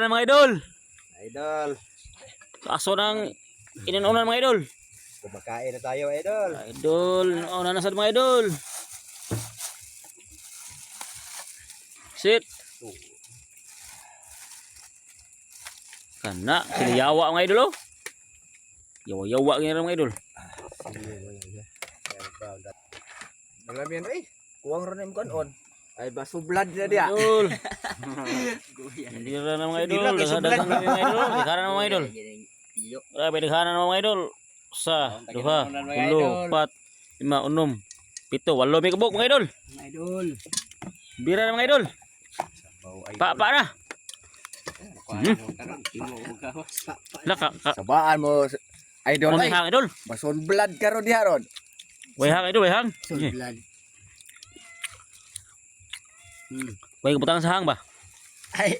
na mga idol. Idol. Kaso ng inununan mga idol. Kumakain na tayo, idol. Idol, una na sa mga idol. Sit. Kana, siniyawa mga idol oh. Yawa-yawa ganyan mga idol. Nalamin eh. Kuwang ron yung on. Ay, baso blood na dia. Idol. Hindi mga idol. Daghang na mga idol. Daghang na mga idol. Grabe, daghang na mga idol. Sa, duha, ulo, pat, lima, unom, pito, walo may kabuk mga idol. Idol. Bira na mga idol. Pa, pa na. Laka, ka, Sabaan mo, idol. Mga hang idol. bason blood ka ron diha ron. Way hang idol, way hang. Sige. blood. Way kabutang sa hang ba? Ay,